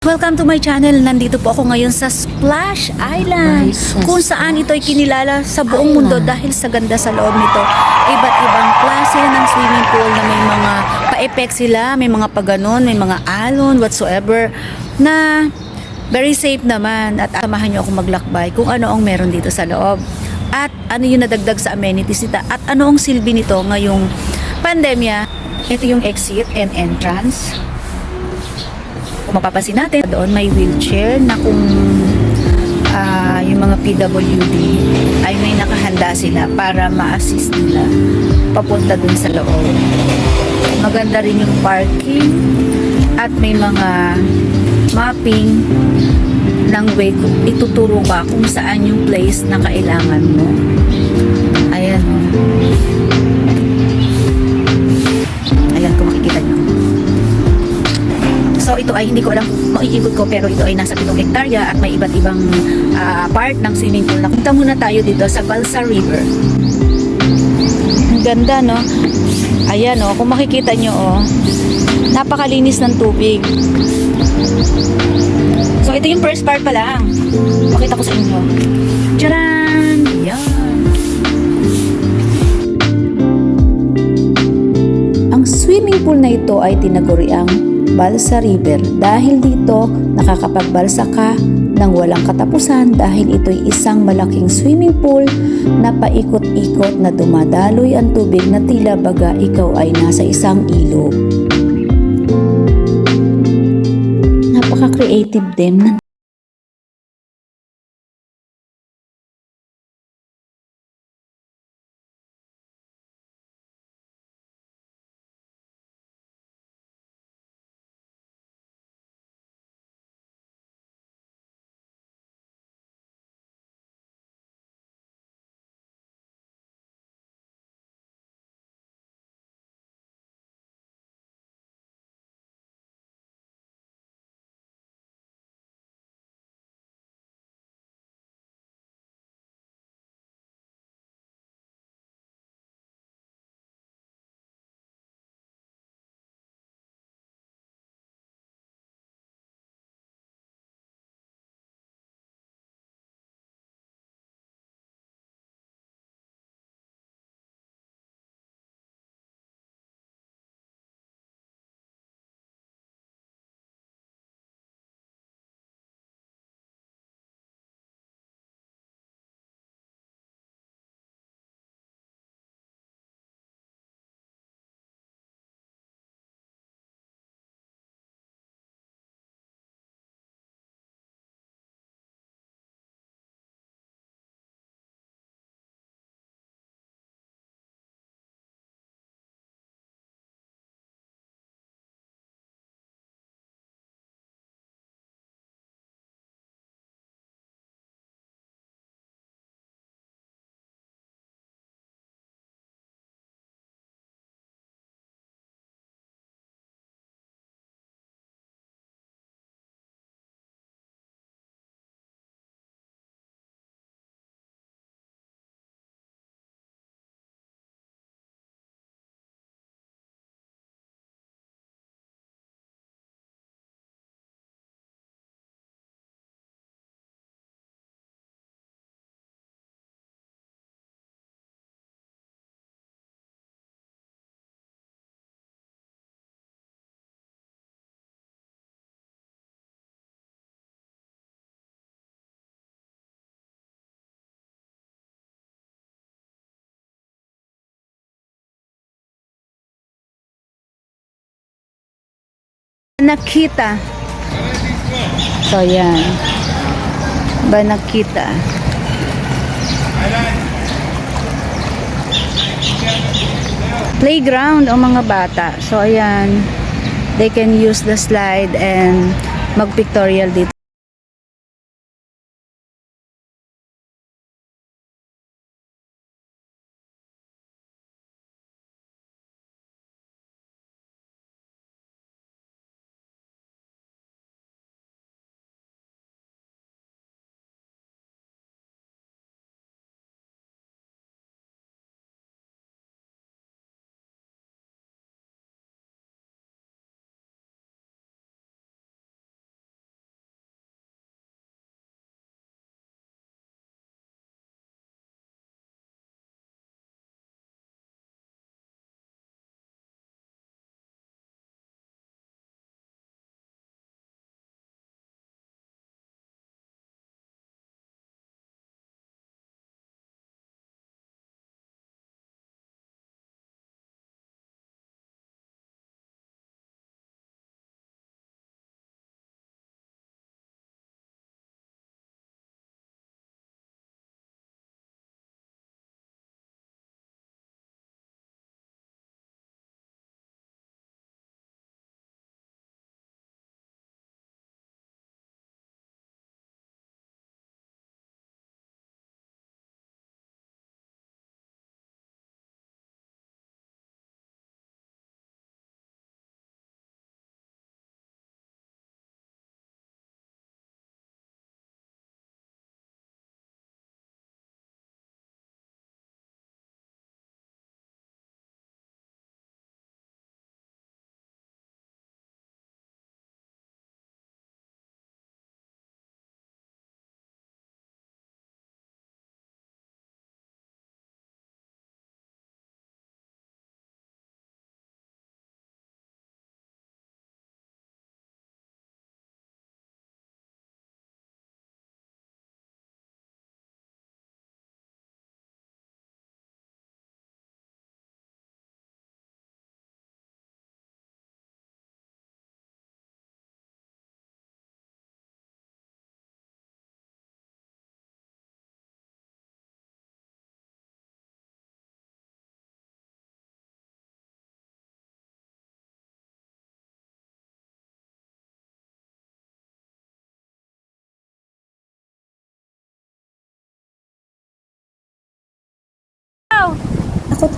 Welcome to my channel. Nandito po ako ngayon sa Splash Island. Kung saan ito ay kinilala sa buong mundo dahil sa ganda sa loob nito. Iba't ibang klase ng swimming pool na may mga pa-effect sila, may mga paganon, may mga alon, whatsoever, na very safe naman. At samahan niyo ako maglakbay kung ano ang meron dito sa loob. At ano yung nadagdag sa amenities nito. At ano ang silbi nito ngayong pandemya. Ito yung exit and entrance. Kung mapapansin natin, doon may wheelchair na kung ah, yung mga PWD ay may nakahanda sila para ma-assist nila papunta dun sa loob. Maganda rin yung parking at may mga mapping ng way kung ituturo ka kung saan yung place na kailangan mo. Ayan o. Ayan ito ay hindi ko alam kung makikikot ko pero ito ay nasa 7 hektarya at may iba't ibang ah, part ng swimming pool. Napunta muna tayo dito sa Balsa River. Ang ganda no? Ayan oh, kung makikita nyo oh, napakalinis ng tubig. So ito yung first part pa lang. Pakita ko sa inyo. Tcharan! Yan. Ang swimming pool na ito ay tinaguriang Balsa River dahil dito nakakapagbalsa ka ng walang katapusan dahil ito'y isang malaking swimming pool na paikot-ikot na dumadaloy ang tubig na tila baga ikaw ay nasa isang ilog. Napaka-creative din ng Banakita. So, yan. Banakita. Playground ang mga bata. So, ayan. They can use the slide and mag-pictorial dito.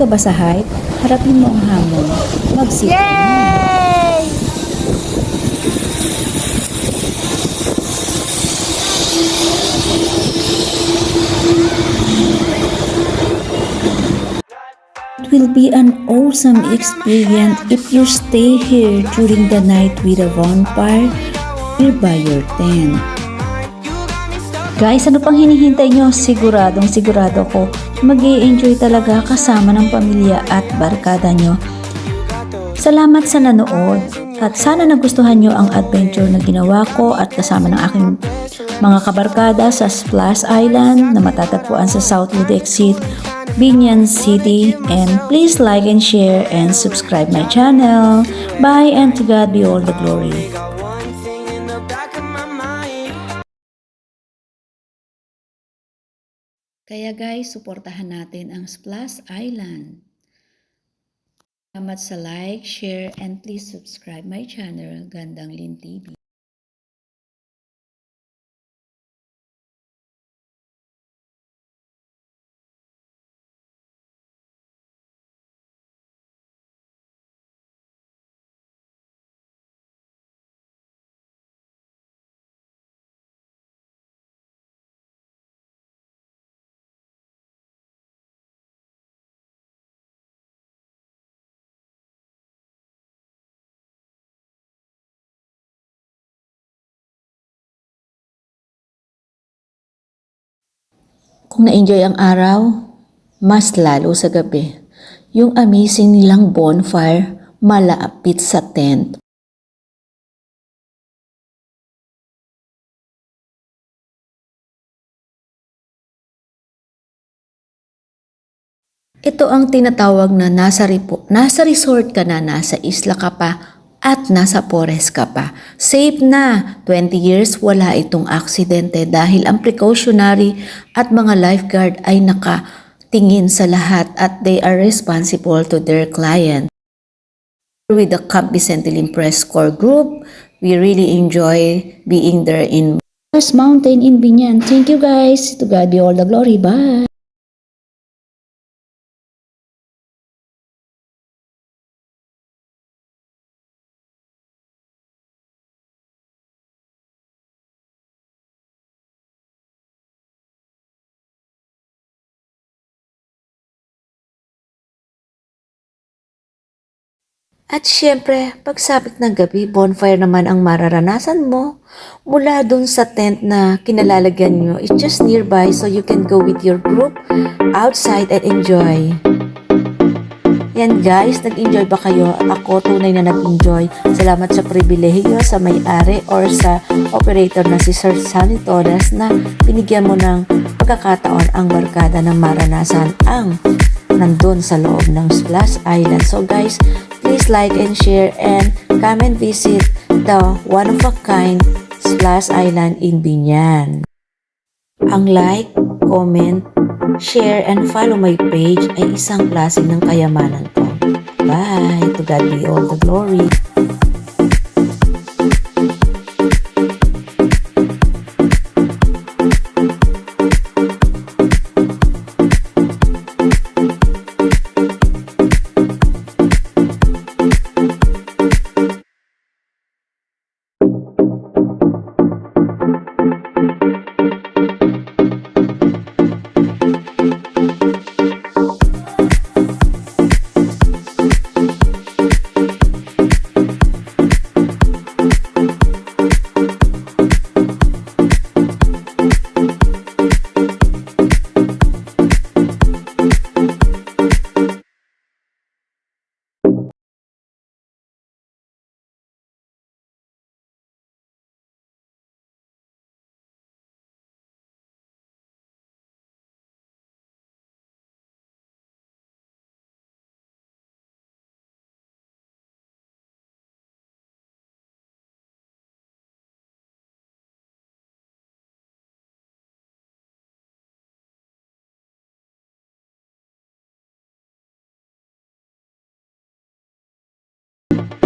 Ka ba sa height? Harapin mo ang hamon. Mag-sit na. It will be an awesome experience if you stay here during the night with a bonfire nearby your tent. Guys, ano pang hinihintay nyo? Siguradong sigurado ko mag enjoy talaga kasama ng pamilya at barkada nyo. Salamat sa nanood at sana nagustuhan nyo ang adventure na ginawa ko at kasama ng aking mga kabarkada sa Splash Island na matatagpuan sa Southwood Exit, Binyan City and please like and share and subscribe my channel. Bye and to God be all the glory. Kaya guys, suportahan natin ang Splash Island. Salamat sa like, share, and please subscribe my channel, Gandang Lin TV. Kung na-enjoy ang araw, mas lalo sa gabi. Yung amazing nilang bonfire malapit sa tent. Ito ang tinatawag na nasa, repo, nasa resort ka na, nasa isla ka pa, at nasa forest ka pa. Safe na! 20 years wala itong aksidente dahil ang precautionary at mga lifeguard ay nakatingin sa lahat at they are responsible to their client. With the Camp Vicente Limpres core group, we really enjoy being there in Mountain in Binyan. Thank you guys. To God be all the glory. Bye! At syempre, pagsapit ng gabi, bonfire naman ang mararanasan mo. Mula dun sa tent na kinalalagyan nyo, it's just nearby so you can go with your group outside and enjoy. Yan guys, nag-enjoy ba kayo? Ako tunay na nag-enjoy. Salamat sa pribilehiyo sa may-ari or sa operator na si Sir Sunny Torres na binigyan mo ng pagkakataon ang barkada ng maranasan ang nandun sa loob ng Splash Island. So guys, please like and share and come and visit the one-of-a-kind Splash Island in Binyan. Ang like, comment, share, and follow my page ay isang klase ng kayamanan ko. Bye! To God be all the glory. you